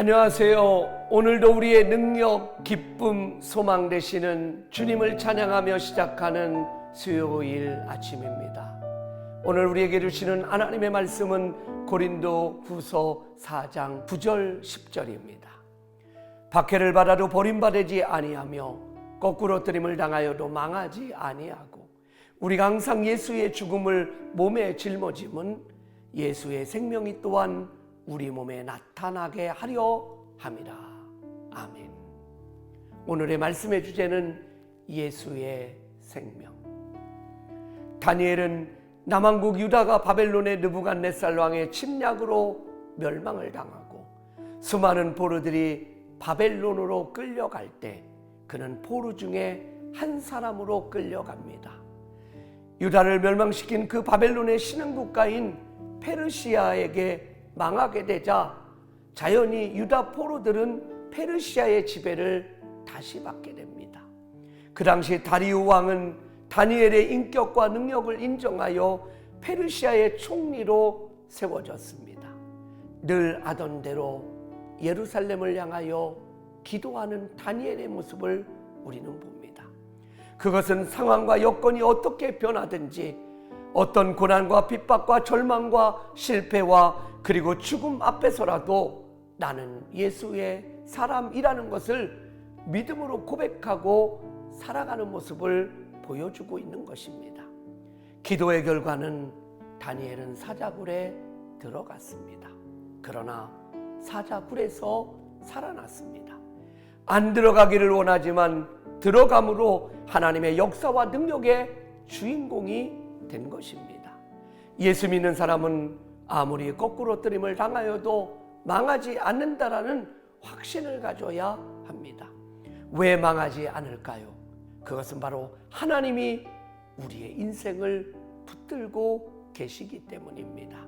안녕하세요. 오늘도 우리의 능력, 기쁨, 소망 되시는 주님을 찬양하며 시작하는 수요일 아침입니다. 오늘 우리에게 주시는 하나님의 말씀은 고린도 후서 4장 9절 10절입니다. 박해를 받아도 버림받지 아니하며 거꾸로 뜨림을 당하여도 망하지 아니하고 우리가 항상 예수의 죽음을 몸에 짊어짐은 예수의 생명이 또한 우리 몸에 나타나게 하려 함이라. 아멘. 오늘의 말씀의 주제는 예수의 생명. 다니엘은 남왕국 유다가 바벨론의 느부갓네살 왕의 침략으로 멸망을 당하고 수많은 포로들이 바벨론으로 끌려갈 때 그는 포로 중에 한 사람으로 끌려갑니다. 유다를 멸망시킨 그 바벨론의 신흥 국가인 페르시아에게 망하게 되자 자연히 유다 포로들은 페르시아의 지배를 다시 받게 됩니다. 그 당시 다리우 왕은 다니엘의 인격과 능력을 인정하여 페르시아의 총리로 세워졌습니다. 늘 하던 대로 예루살렘을 향하여 기도하는 다니엘의 모습을 우리는 봅니다. 그것은 상황과 여건이 어떻게 변하든지 어떤 고난과 핍박과 절망과 실패와 그리고 죽음 앞에서라도 나는 예수의 사람이라는 것을 믿음으로 고백하고 살아가는 모습을 보여주고 있는 것입니다. 기도의 결과는 다니엘은 사자굴에 들어갔습니다. 그러나 사자굴에서 살아났습니다. 안 들어가기를 원하지만 들어감으로 하나님의 역사와 능력의 주인공이 된 것입니다. 예수 믿는 사람은 아무리 거꾸로 뜨림을 당하여도 망하지 않는다라는 확신을 가져야 합니다. 왜 망하지 않을까요? 그것은 바로 하나님이 우리의 인생을 붙들고 계시기 때문입니다.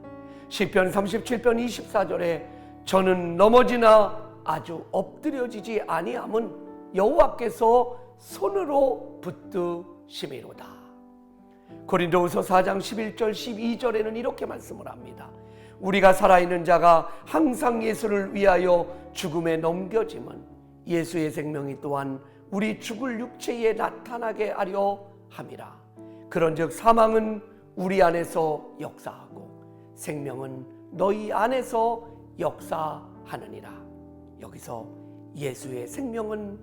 시편 37편 24절에 저는 넘어지나 아주 엎드려지지 아니함은 여호와께서 손으로 붙드심이로다. 고린도후서 4장 11절 12절에는 이렇게 말씀을 합니다. 우리가 살아있는 자가 항상 예수를 위하여 죽음에 넘겨짐은 예수의 생명이 또한 우리 죽을 육체에 나타나게 하려 함이라. 그런즉 사망은 우리 안에서 역사하고 생명은 너희 안에서 역사하느니라. 여기서 예수의 생명은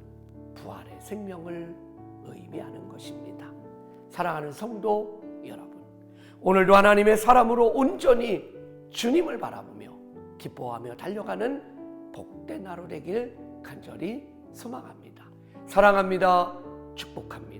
부활의 생명을 의미하는 것입니다. 사랑하는 성도 여러분, 오늘도 하나님의 사람으로 온전히 주님을 바라보며 기뻐하며 달려가는 복된 하루 되길 간절히 소망합니다. 사랑합니다. 축복합니다.